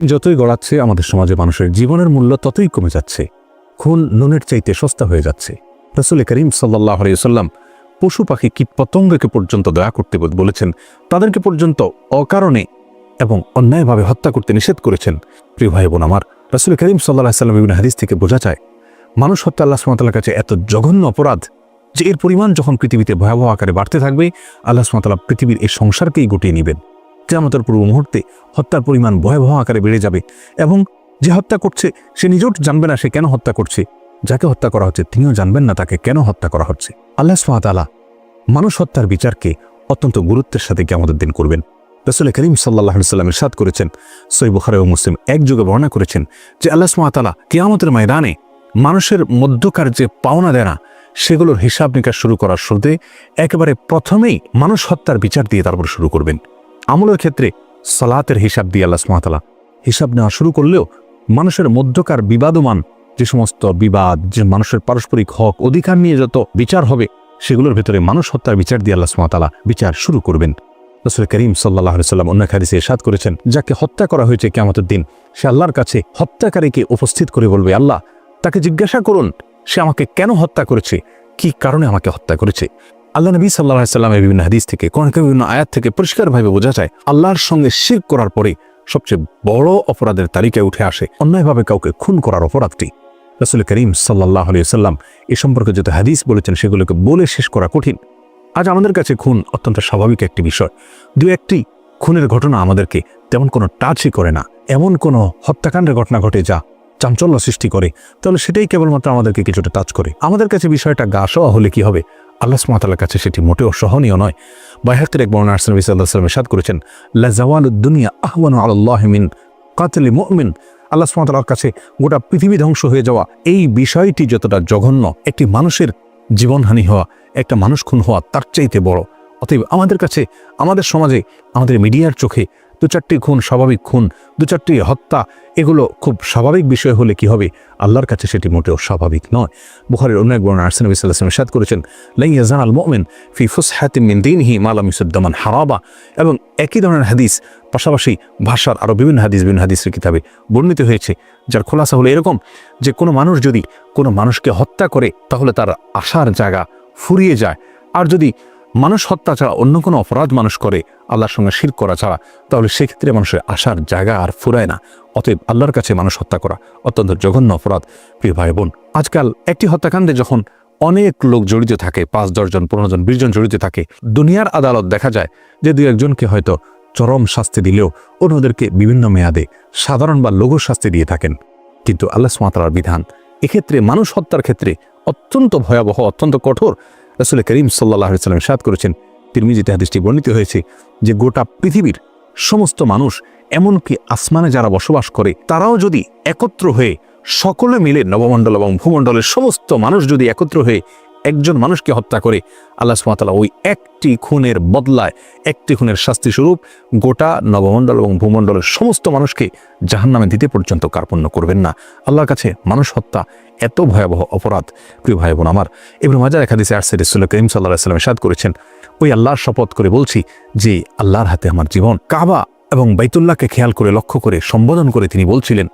যতই গড়াচ্ছে, আমাদের সমাজে মানুষের জীবনের মূল্য ততই কমে যাচ্ছে। খুন নুনের চাইতে সস্তা হয়ে যাচ্ছে। রসুল করিম সাল্লাহ আলিয়াল্লাম পশু পাখি কীট পতঙ্গকে পর্যন্ত দয়া করতে বলেছেন। তাদেরকে পর্যন্ত অকারণে এবং অন্যায়ভাবে হত্যা করতে নিষেধ করেছেন। প্রিয় ভাই বোন আমার, রসুল করিম সাল্লাহ সাল্লাম বিভিন্ন হাদিস থেকে বোঝা যায়, মানুষ হত্যা আল্লাহ সুমাতালার কাছে এত জঘন্য অপরাধ যে এর পরিমাণ যখন পৃথিবীতে ভয়াবহ আকারে বাড়তে থাকবে, আল্লাহ সুমাতালা পৃথিবীর এই সংসারকেই গুটিয়ে নেবেন। কেয়ামতের পূর্ব মুহূর্তে হত্যার পরিমাণ ভয়াবহ আকারে বেড়ে যাবে এবং যে হত্যা করছে, সে নিজেও জানবে না সে কেন হত্যা করছে। যাকে হত্যা করা হচ্ছে, তিনিও জানবেন না তাকে কেন হত্যা করা হচ্ছে। আল্লাহ সুমাতালা মানুষ হত্যার বিচারকে অত্যন্ত গুরুত্বের সাথে কেমতের দিন করবেন। রসুল করিম সাল্লাহ সাল্লামের সাদ করেছেন সই বুখারে ও মুসলিম এক যুগে বর্ণনা করেছেন যে আল্লাহ সুমাতালা কেয়ামতের ময়দানে মানুষের মধ্যকার যে পাওনা দেনা, সেগুলোর হিসাব নিকাশ শুরু করার শুরুতে একেবারে প্রথমেই মানুষ হত্যার বিচার দিয়ে তারপর শুরু করবেন। আমলের ক্ষেত্রে সালাতের হিসাব দিয়ে আল্লাহ সুমাতালা হিসাব নেওয়া শুরু করলেও মানুষের মধ্যকার বিবাদমান যে সমস্ত বিবাদ, যে মানুষের পারস্পরিক হক অধিকার নিয়ে যত বিচার হবে, সেগুলোর ভেতরে মানুষ হত্যার বিচার দিয়ে আল্লাহ সুমাতালা বিচার শুরু করবেন। রসুল করিম সাল্লাহ সাল্লাম অন্য খাদিসে এরশাদ করেছেন, যাকে হত্যা করা হয়েছে কেমতের দিন, সে আল্লাহর কাছে হত্যাকারীকে উপস্থিত করে বলবে, আল্লাহ, তাকে জিজ্ঞাসা করুন, সে আমাকে কেন হত্যা করেছে? কি কারণে আমাকে হত্যা করেছে? আল্লাহ নবী সাল্লাহ সাল্লামের বিভিন্ন হাদিস থেকে কোন বিভিন্ন আয়াত থেকে পরিষ্কারভাবে বোঝা যায়, আল্লাহর সঙ্গে শির করার পরে সবচেয়ে বড় অপরাধের তালিকায় উঠে আসে। অন্যায়ভাবে কাউকে খুন করার অপরাধটি। রসুল করিম সাল্লাহ সাল্লাম এ সম্পর্কে যত হাদিস বলেছেন, সেগুলোকে বলে শেষ করা কঠিন। আজ আমাদের কাছে খুন অত্যন্ত স্বাভাবিক একটি বিষয়। দু একটি খুনের ঘটনা আমাদেরকে তেমন কোনো টাচই করে না। এমন কোনো হত্যাকাণ্ডের ঘটনা ঘটে যা চাঞ্চল্য সৃষ্টি করে, তাহলে সেটাই কেবলমাত্র আমাদেরকে কিছুটা টাচ করে। আমাদের কাছে বিষয়টা গা হলে কি হবে? আল্লাহ সুমাতালার কাছে সেটি মোটেও সহনীয় নয়। বাইহাকের এক বর্ণনা আরসান বিসাল্লাহ সাল্লাম সাদ করেছেন দুনিয়া আহওয়ান আল্লাহ মিন কাতলি মুমিন। আল্লাহ সুমাতালার কাছে গোটা পৃথিবী ধ্বংস হয়ে যাওয়া এই বিষয়টি যতটা জঘন্য, একটি মানুষের জীবনহানি হওয়া, একটা মানুষ খুন হওয়া তার চাইতে বড়। অতএব আমাদের কাছে, আমাদের সমাজে, আমাদের মিডিয়ার চোখে দু চারটি খুন স্বাভাবিক খুন, দু চারটি হত্যা, এগুলো খুব স্বাভাবিক বিষয় হলে কি হবে? আল্লাহর কাছে সেটি মোটেও স্বাভাবিক নয়। বুখারের অন্য এক বর্ণনা আরসান সাল্লাহ সাদ করেছেন লাই ইয়াজান আল মোমেন ফি ফুসহাতিম দিন হি মালাম ইসুদ্দামান হারাবা। এবং একই ধরনের হাদিস, পাশাপাশি ভাষার আরও বিভিন্ন হাদিস, বিভিন্ন হাদিসের কিতাবে বর্ণিত হয়েছে, যার খোলাসা হলো এরকম যে কোনো মানুষ যদি কোনো মানুষকে হত্যা করে, তাহলে তার আশার জায়গা ফুরিয়ে যায়। আর যদি মানুষ হত্যা ছাড়া অন্য কোনো অপরাধ মানুষ করে, আল্লাহর সঙ্গে শির করা ছাড়া। তাহলে সেক্ষেত্রে মানুষের আসার জায়গা আর ফুরায় না। অতএব আল্লাহর কাছে মানুষ হত্যা করা অত্যন্ত জঘন্য অপরাধ। প্রিয় ভাই বোন, আজকাল একটি হত্যাকাণ্ডে যখন অনেক লোক জড়িত থাকে, পাঁচ দশজন পনেরো জন, বিশ জন জড়িত থাকে, দুনিয়ার আদালত দেখা যায় যে দু একজনকে হয়তো চরম শাস্তি দিলেও অন্যদেরকে বিভিন্ন মেয়াদে সাধারণ বা লঘু শাস্তি দিয়ে থাকেন। কিন্তু আল্লাহ সুমাতার বিধান, এক্ষেত্রে মানুষ হত্যার ক্ষেত্রে অত্যন্ত ভয়াবহ, অত্যন্ত কঠোর রসুল করিম সাল্লাহ সাল্লাম সাদ করেছেন। তিরমিজিতে হাদিসটি বর্ণিত হয়েছে যে গোটা পৃথিবীর সমস্ত মানুষ, এমনকি আসমানে যারা বসবাস করে, তারাও যদি একত্র হয়ে সকলে মিলে নবমণ্ডল এবং ভূমণ্ডলের সমস্ত মানুষ যদি একত্র হয়ে একজন মানুষকে হত্যা করে আল্লাহ সুমাতালা ওই একটি খুনের বদলায় একটি খুনের শাস্তি স্বরূপ গোটা নবমণ্ডল এবং ভূমণ্ডলের সমস্ত মানুষকে জাহান্নামে দিতে পর্যন্ত কার্পণ্য করবেন না। আল্লাহর কাছে মানুষ হত্যা এত ভয়াবহ অপরাধ। প্রিয় ভাই বোন আমার এবার মাজার একাদিসে আরসে রসুল করিম সাল্লাহ সাল্লাম সাদ করেছেন, ওই আল্লাহর শপথ করে বলছি যে আল্লাহর হাতে আমার জীবন, কাবা এবং বাইতুল্লাহকে খেয়াল করে, লক্ষ্য করে, সম্বোধন করে তিনি বলছিলেন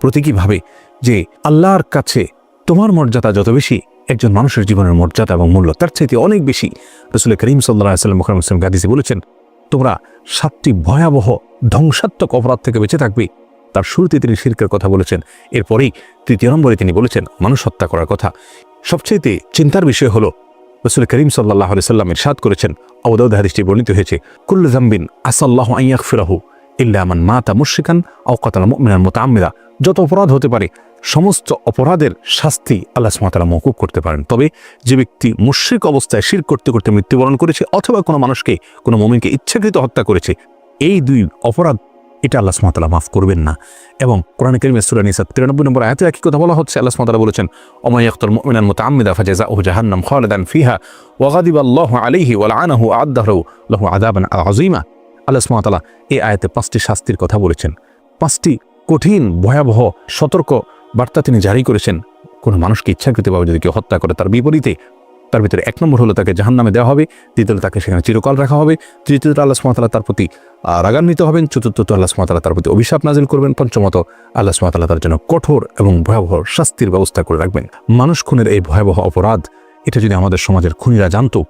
প্রতীকীভাবে যে আল্লাহর কাছে তোমার মর্যাদা যত বেশি একজন মানুষের জীবনের মর্যাদা এবং মূল্য, তার চাইতে অনেক বেশি। রসুল করিম সাল্লাম ইসলাম বলেছেন, তোমরা সাতটি ভয়াবহ, ধ্বংসাত্মক অপরাধ থেকে বেঁচে থাকবে। তার শুরুতে তিনি শিরকের কথা বলেছেন, এরপরেই তৃতীয় নম্বরে তিনি বলেছেন মানুষ হত্যা করার কথা। সবচাইতে চিন্তার বিষয় হলো রসুল করিম সাল্লাহ সাল্লাম ইরশাদ করেছেন অবদাউদ হাদিসটি বর্ণিত হয়েছে, কুল্লু জাম্বিন আসাল্লাহ আইয়াক ফিরাহু ইল্লামান মাতা মুশিকান আওকাতাল মুমিনান মোতামিরা যত অপরাধ হতে পারে সমস্ত অপরাধের শাস্তি আল্লাহ সুমাতালা মকুব করতে পারেন। তবে যে ব্যক্তি মুশ্রিক অবস্থায় শির করতে করতে মৃত্যুবরণ করেছে অথবা কোনো মানুষকে, কোনো মমিনকে ইচ্ছাকৃত হত্যা করেছে, এই দুই অপরাধ এটা আল্লাহ সুমাতালা মাফ করবেন না। এবং কোরআন করিম সুরা নিসা তিরানব্বই নম্বর আয়াতে একই কথা বলা হচ্ছে, আল্লাহ সুমাতালা বলেছেন ওমাইয়াক্তর মুমিনান মুতাআম্মিদা ফাজাজা ও জাহান্নাম খালেদান ফিহা ওয়াগাদিব আল্লাহ আলাইহি ওয়া লাআনাহু আদাহু লাহু আযাবান আযীমা। আল্লাহ সুমাতালা এই আয়াতে পাঁচটি শাস্তির কথা বলেছেন। পাঁচটি কঠিন, ভয়াবহ, সতর্ক বার্তা তিনি জারি করেছেন, কোনো মানুষকে ইচ্ছাকৃতভাবে যদি কেউ হত্যা করে তার বিপরীতে, তার ভিতরে এক নম্বর হলো তাকে জাহান্নামে দেওয়া হবে, দ্বিতীয়ত তাকে সেখানে চিরকাল রাখা হবে, তৃতীয়ত আল্লাহ সুমাতালা তার প্রতি রাগান্বিত হবেন, চতুর্থত আল্লাহ সুমাতালা তার প্রতি অভিশাপ নাজিল করবেন, পঞ্চমত আল্লাহ সুমাতালা তার জন্য কঠোর এবং ভয়াবহ শাস্তির ব্যবস্থা করে রাখবেন। মানুষ খুনের এই ভয়াবহ অপরাধ, এটা যদি আমাদের সমাজের খুনিরা জানতো,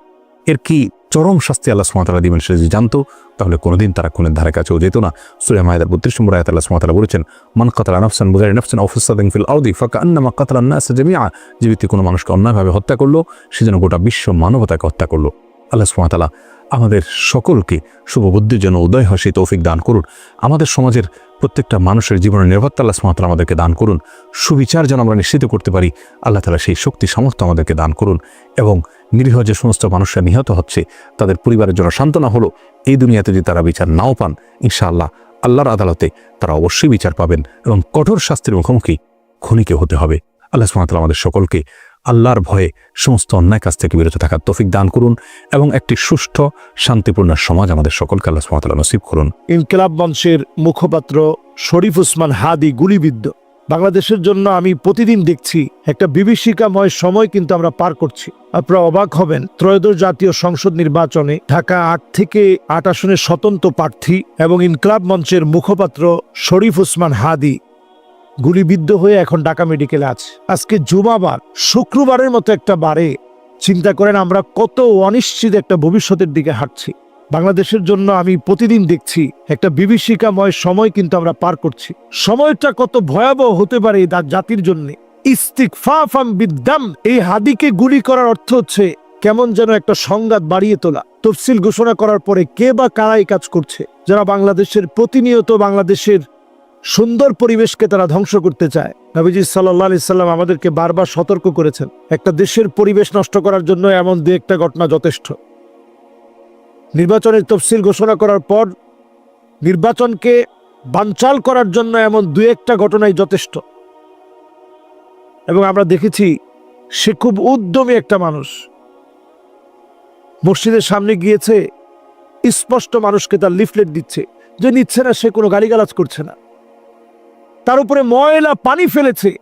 এর কি চরম শাস্তি আল্লাহ সুমাতালা দিবেন সে যদি জানতো, তাহলে কোনোদিন তারা খুনের ধারে কাছেও যেত না। সুরে মায়েদার বত্রিশ নম্বর আয়াত আল্লাহ সুমাতালা বলেছেন, মান কাতালা নাফসান বুজারি নাফসান অফিসাদিং ফিল আউদি ফাঁকা আন্নামা কাতালা নাস জামিয়া যে ব্যক্তি কোনো মানুষকে অন্যায়ভাবে হত্যা করল, সে যেন গোটা বিশ্ব মানবতাকে হত্যা করল। আল্লাহ সুমাতালা আমাদের সকলকে শুভ বুদ্ধির জন্য উদয় হয় সেই তৌফিক দান করুন। আমাদের সমাজের প্রত্যেকটা মানুষের জীবনের নিরাপত্তা আল্লাহ সুমাতালা আমাদেরকে দান করুন। সুবিচার যেন আমরা নিশ্চিত করতে পারি, আল্লাহ তালা সেই শক্তি সামর্থ্য আমাদেরকে দান করুন এবং নিরীহ যে সমস্ত মানুষরা নিহত হচ্ছে, তাদের পরিবারের জন্য সান্ত্বনা হলো, এই দুনিয়াতে যদি তারা বিচার নাও পান, ইনশাআল্লাহ আল্লাহর আদালতে তারা অবশ্যই বিচার পাবেন এবং কঠোর শাস্তির মুখোমুখি খুনিকে হতে হবে। আল্লাহ সুমাতালা আমাদের সকলকে আল্লাহর ভয়ে সমস্ত অন্যায় কাছ থেকে বিরত থাকার তফিক দান করুন এবং একটি সুষ্ঠ, শান্তিপূর্ণ সমাজ আমাদের সকলকে আল্লাহ সুমাতালা নসিব করুন। ইনকিলাব মঞ্চের মুখপাত্র শরীফ উসমান হাদি গুলিবিদ্ধ। বাংলাদেশের জন্য আমি প্রতিদিন দেখছি একটা বিভীষিকাময় সময় কিন্তু আমরা পার করছি। আপনারা অবাক হবেন, ত্রয়োদশ জাতীয় সংসদ নির্বাচনে ঢাকা আট থেকে আট আসনের স্বতন্ত্র প্রার্থী এবং ইনকলাব মঞ্চের মুখপাত্র শরীফ উসমান হাদি গুলিবিদ্ধ হয়ে এখন ঢাকা মেডিকেলে আছে। আজকে জুমাবার, শুক্রবারের মতো একটা বারে। চিন্তা করেন আমরা কত অনিশ্চিত একটা ভবিষ্যতের দিকে হাঁটছি। বাংলাদেশের জন্য আমি প্রতিদিন দেখছি একটা বিভীষিকাময় সময় কিন্তু আমরা পার করছি। সময়টা কত ভয়াবহ হতে পারে জাতির জন্য। ইস্তিকফাফাম বিদ্যাম এই হাদিকে গুলি করার অর্থ হচ্ছে কেমন যেন একটা সংঘাত বাড়িয়ে তোলা। তফসিল ঘোষণা করার পরে কে বা কারাই কাজ করছে? যারা বাংলাদেশের প্রতিনিয়ত বাংলাদেশের সুন্দর পরিবেশকে তারা ধ্বংস করতে চায়। নবীজি সাল্লাহ আলি সাল্লাম আমাদেরকে বারবার সতর্ক করেছেন। একটা দেশের পরিবেশ নষ্ট করার জন্য এমন দু একটা ঘটনা যথেষ্ট। নির্বাচনের তফসিল ঘোষণা করার পর নির্বাচনকে বানচাল করার জন্য এমন দু একটা ঘটনাই যথেষ্ট। এবং আমরা দেখেছি সে খুব উদ্যমী একটা মানুষ। মসজিদের সামনে গিয়েছে, স্পষ্ট মানুষকে তার লিফলেট দিচ্ছে যে নিচ্ছে না, সে কোনো গালিগালাজ করছে না। তার উপরে ময়লা, পানি ফেলেছে।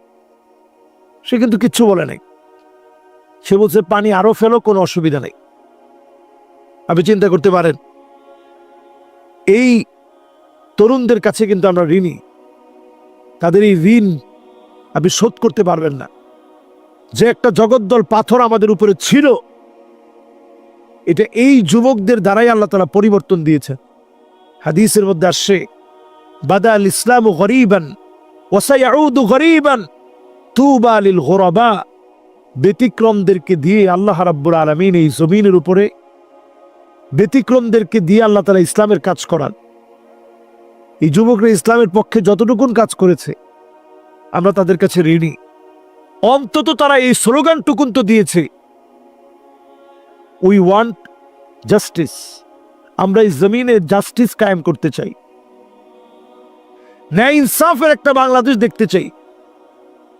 সে কিন্তু কিচ্ছু বলে নাই। সে বলছে, পানি আরও ফেলো, কোনো অসুবিধা নেই। আপনি চিন্তা করতে পারেন। এই তরুণদের কাছে কিন্তু আমরা ঋণী। তাদের এই ঋণ আপনি শোধ করতে পারবেন না। যে একটা জগদ্দল পাথর আমাদের উপরে ছিল, এটা এই যুবকদের দ্বারাই আল্লাহ তালা পরিবর্তন দিয়েছে হাদিসের মধ্যে আসছে বাদা আল ইসলাম গরিবান ওসাইয়াউদু গরিবান, তুবা লিল গোরাবা। ব্যতিক্রমদেরকে দিয়ে আল্লাহ রাব্বুল আলমিন এই জমিনের উপরে ব্যতিক্রমদেরকে দিয়ে আল্লাহ তালা ইসলামের কাজ করান। এই যুবকরা ইসলামের পক্ষে যতটুকুন কাজ করেছে, আমরা তাদের কাছে ঋণী। অন্তত তারা এই স্লোগানটুকুন তো দিয়েছে উই ওয়ান্ট জাস্টিস আমরা এই জমিনে জাস্টিস কায়েম করতে চাই। ন্যায় ইনসাফের একটা বাংলাদেশ দেখতে চাই।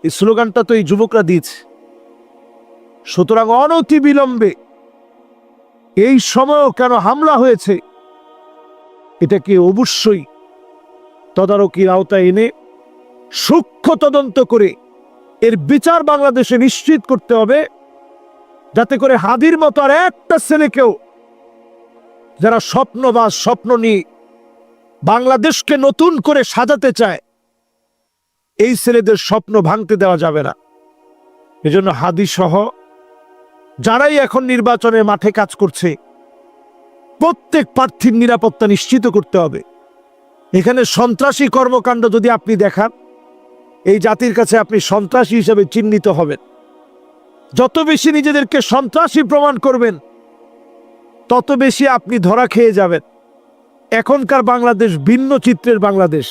এই স্লোগানটা তো এই যুবকরা দিয়েছে। সুতরাং অনতি বিলম্বে এই সময়ও কেন হামলা হয়েছে? এটাকে অবশ্যই তদারকির আওতায় এনে সূক্ষ্ম তদন্ত করে এর বিচার বাংলাদেশে নিশ্চিত করতে হবে, যাতে করে হাদির মতো আর একটা ছেলেকেও যারা স্বপ্ন বা স্বপ্ন নিয়ে বাংলাদেশকে নতুন করে সাজাতে চায়, এই ছেলেদের স্বপ্ন ভাঙতে দেওয়া যাবে না। এজন্য হাদি সহ যারাই এখন নির্বাচনের মাঠে কাজ করছে, প্রত্যেক প্রার্থীর নিরাপত্তা নিশ্চিত করতে হবে। এখানে সন্ত্রাসী কর্মকাণ্ড যদি আপনি দেখান, এই জাতির কাছে আপনি সন্ত্রাসী হিসেবে চিহ্নিত হবেন। যত বেশি নিজেদেরকে সন্ত্রাসী প্রমাণ করবেন, তত বেশি আপনি ধরা খেয়ে যাবেন। এখনকার বাংলাদেশ ভিন্ন চিত্রের বাংলাদেশ।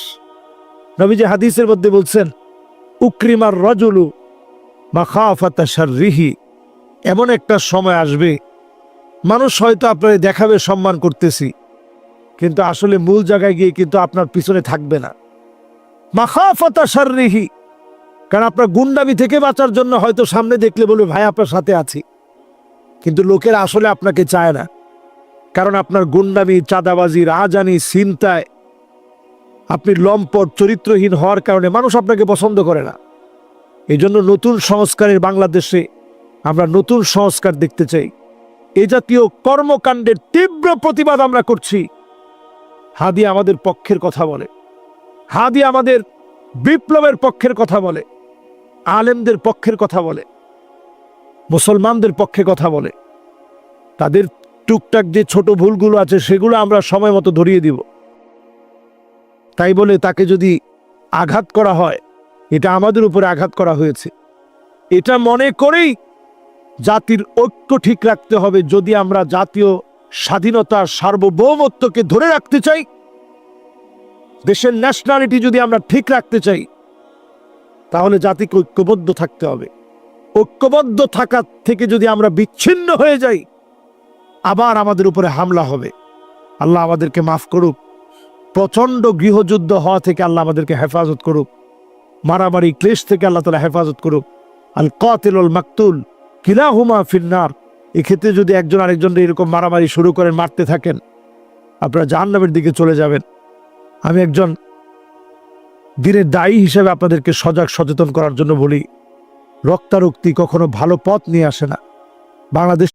নবীজি হাদিসের মধ্যে বলছেন, উক্রিমার রজলু বা খাফাতা রিহি এমন একটা সময় আসবে, মানুষ হয়তো আপনার দেখাবে, সম্মান করতেছি, কিন্তু আসলে মূল জায়গায় গিয়ে কিন্তু আপনার পিছনে থাকবে না। মাখাফাতা রিহি কারণ আপনার গুন্ডামি থেকে বাঁচার জন্য হয়তো সামনে দেখলে বলবে, ভাই, আপনার সাথে আছি। কিন্তু লোকেরা আসলে আপনাকে চায় না, কারণ আপনার গুন্ডামি, চাঁদাবাজি, রাজানি চিন্তায় আপনি লম্পট, চরিত্রহীন হওয়ার কারণে মানুষ আপনাকে পছন্দ করে না। এই জন্য নতুন সংস্কারের বাংলাদেশে আমরা নতুন সংস্কার দেখতে চাই। এ জাতীয় কর্মকাণ্ডের তীব্র প্রতিবাদ আমরা করছি। হাদি আমাদের পক্ষের কথা বলে। হাদি আমাদের বিপ্লবের পক্ষের কথা বলে। আলেমদের পক্ষের কথা বলে। মুসলমানদের পক্ষে কথা বলে। তাদের টুকটাক যে ছোট ভুলগুলো আছে, সেগুলো আমরা সময় মতো ধরিয়ে দিব। তাই বলে তাকে যদি আঘাত করা হয়, এটা আমাদের উপরে আঘাত করা হয়েছে। এটা মনে করেই জাতির ঐক্য ঠিক রাখতে হবে। যদি আমরা জাতীয় স্বাধীনতা সার্বভৌমত্বকে ধরে রাখতে চাই, দেশের ন্যাশনালিটি যদি আমরা ঠিক রাখতে চাই, তাহলে জাতিকে ঐক্যবদ্ধ থাকতে হবে। ঐক্যবদ্ধ থাকা থেকে যদি আমরা বিচ্ছিন্ন হয়ে যাই, আবার আমাদের উপরে হামলা হবে। আল্লাহ আমাদেরকে মাফ করুক। প্রচণ্ড গৃহযুদ্ধ হওয়া থেকে আল্লাহ আমাদেরকে হেফাজত করুক। মারামারি ক্লেশ থেকে আল্লাহ তালা হেফাজত করুক। আল কাতিল মাকতুল। কিলাহুমা ফিন্নার। এক্ষেত্রে যদি একজন আরেকজন এরকম মারামারি শুরু করেন, মারতে থাকেন, আপনারা জাহান্নামের দিকে চলে যাবেন। আমি একজন দিনের দায়ী হিসেবে আপনাদেরকে সজাগ সচেতন করার জন্য বলি, রক্তারক্তি কখনো ভালো পথ নিয়ে আসে না। বাংলাদেশ